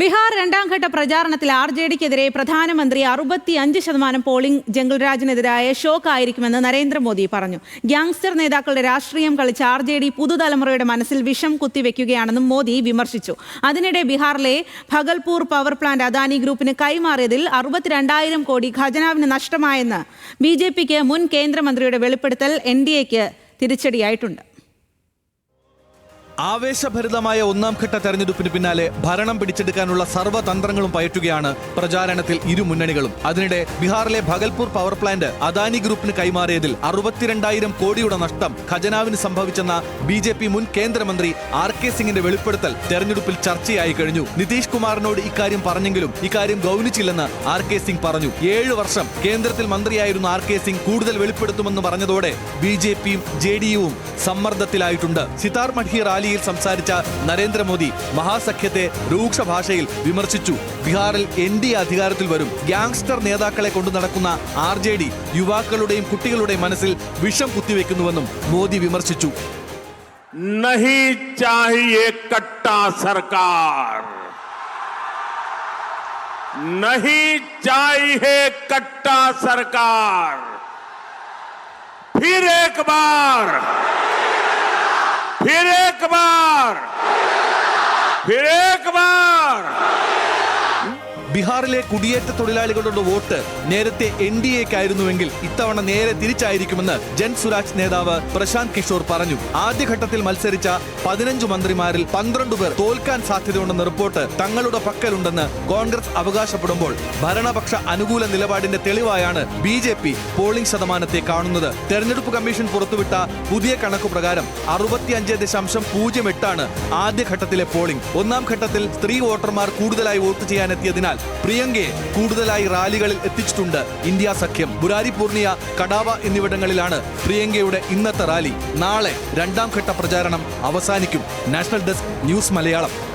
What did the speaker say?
ബീഹാർ രണ്ടാം ഘട്ട പ്രചാരണത്തിൽ ആർ ജെ ഡിക്കെതിരെ പ്രധാനമന്ത്രി അറുപത്തി അഞ്ച് ശതമാനം പോളിംഗ് ജംഗിൾരാജിനെതിരായ ഷോക്ക് ആയിരിക്കുമെന്ന് നരേന്ദ്രമോദി പറഞ്ഞു. ഗ്യാങ്സ്റ്റർ നേതാക്കളുടെ രാഷ്ട്രീയം കളിച്ച ആർ ജെ ഡി പുതുതലമുറയുടെ മനസ്സിൽ വിഷം കുത്തിവെക്കുകയാണെന്നും മോദി വിമർശിച്ചു. അതിനിടെ ബീഹാറിലെ ഭഗൽപൂർ പവർ പ്ലാന്റ് അദാനി ഗ്രൂപ്പിന് കൈമാറിയതിൽ അറുപത്തിരണ്ടായിരം കോടി ഖജനാവിന് നഷ്ടമായെന്ന് ബി ജെ പിക്ക് മുൻ കേന്ദ്രമന്ത്രിയുടെ വെളിപ്പെടുത്തൽ എൻ ഡി എക്ക് തിരിച്ചടിയായിട്ടുണ്ട്. ആവേശഭരിതമായ ഒന്നാം ഘട്ട തെരഞ്ഞെടുപ്പിന് പിന്നാലെ ഭരണം പിടിച്ചെടുക്കാനുള്ള സർവതന്ത്രങ്ങളും പയറ്റുകയാണ് പ്രചാരണത്തിൽ ഇരു മുന്നണികളും. അതിനിടെ ബീഹാറിലെ ഭഗൽപൂർ പവർ പ്ലാന്റ് അദാനി ഗ്രൂപ്പിന് കൈമാറിയതിൽ അറുപത്തിരണ്ടായിരം കോടിയുടെ നഷ്ടം ഖജനാവിന് സംഭവിച്ചെന്ന ബി ജെ പി മുൻ കേന്ദ്രമന്ത്രി ആർ കെ സിംഗിന്റെ വെളിപ്പെടുത്തൽ തെരഞ്ഞെടുപ്പിൽ ചർച്ചയായി കഴിഞ്ഞു. നിതീഷ് കുമാറിനോട് ഇക്കാര്യം പറഞ്ഞെങ്കിലും ഇക്കാര്യം ഗൗനിച്ചില്ലെന്ന് ആർ കെ സിംഗ് പറഞ്ഞു. ഏഴ് വർഷം കേന്ദ്രത്തിൽ മന്ത്രിയായിരുന്ന ആർ കെ സിംഗ് കൂടുതൽ വെളിപ്പെടുത്തുമെന്ന് പറഞ്ഞതോടെ ബി ജെ പിയും ജെ ഡി യുവും സമ്മർദ്ദത്തിലായിട്ടുണ്ട്. സിതാർ മഠി റാലിയിൽ സംസാരിച്ച നരേന്ദ്രമോദി മഹാസഖ്യത്തെ രൂക്ഷ ഭാഷയിൽ വിമർശിച്ചു ബീഹാറിൽ എൻ ഡി അധികാരത്തിൽ വരും ഗ്യാങ്സ്റ്റർ നേതാക്കളെ കൊണ്ടു നടക്കുന്ന ആർ ജെ ഡി യുവാക്കളുടെയും കുട്ടികളുടെയും മനസ്സിൽ വിഷം കുത്തിവെക്കുന്നുവെന്നും മോദി വിമർശിച്ചു नहीं चाहिए कट्टा सरकार नहीं चाहिए कट्टा सरकार फिर एक बार फिर एक बार। ബീഹാറിലെ കുടിയേറ്റ തൊഴിലാളികളുടെ വോട്ട് നേരത്തെ എൻ ഡി എക്കായിരുന്നുവെങ്കിൽ ഇത്തവണ നേരെ തിരിച്ചായിരിക്കുമെന്ന് ജൻ സുരാജ് നേതാവ് പ്രശാന്ത് കിഷോർ പറഞ്ഞു. ആദ്യഘട്ടത്തിൽ മത്സരിച്ച പതിനഞ്ച് മന്ത്രിമാരിൽ പന്ത്രണ്ട് പേർ തോൽക്കാൻ സാധ്യതയുണ്ടെന്ന റിപ്പോർട്ട് തങ്ങളുടെ പക്കലുണ്ടെന്ന് കോൺഗ്രസ് അവകാശപ്പെടുമ്പോൾ ഭരണപക്ഷ അനുകൂല നിലപാടിന്റെ തെളിവായാണ് ബി ജെ പി പോളിംഗ് ശതമാനത്തെ കാണുന്നത്. തെരഞ്ഞെടുപ്പ് കമ്മീഷൻ പുറത്തുവിട്ട പുതിയ കണക്ക് പ്രകാരം അറുപത്തിയഞ്ച് ദശാംശം പൂജ്യം എട്ടാണ് ആദ്യഘട്ടത്തിലെ പോളിംഗ്. ഒന്നാം ഘട്ടത്തിൽ സ്ത്രീ വോട്ടർമാർ കൂടുതലായി വോട്ട് ചെയ്യാനെത്തിയതിനാൽ പ്രിയങ്കയെ കൂടുതലായി റാലികളിൽ എത്തിച്ചിട്ടുണ്ട് ഇന്ത്യ സഖ്യം. ബുരാരി പൂർണിയ കടാവ എന്നിവിടങ്ങളിലാണ് പ്രിയങ്കയുടെ ഇന്നത്തെ റാലി. നാളെ രണ്ടാം ഘട്ട പ്രചാരണം അവസാനിക്കും. National desk news Malayalam.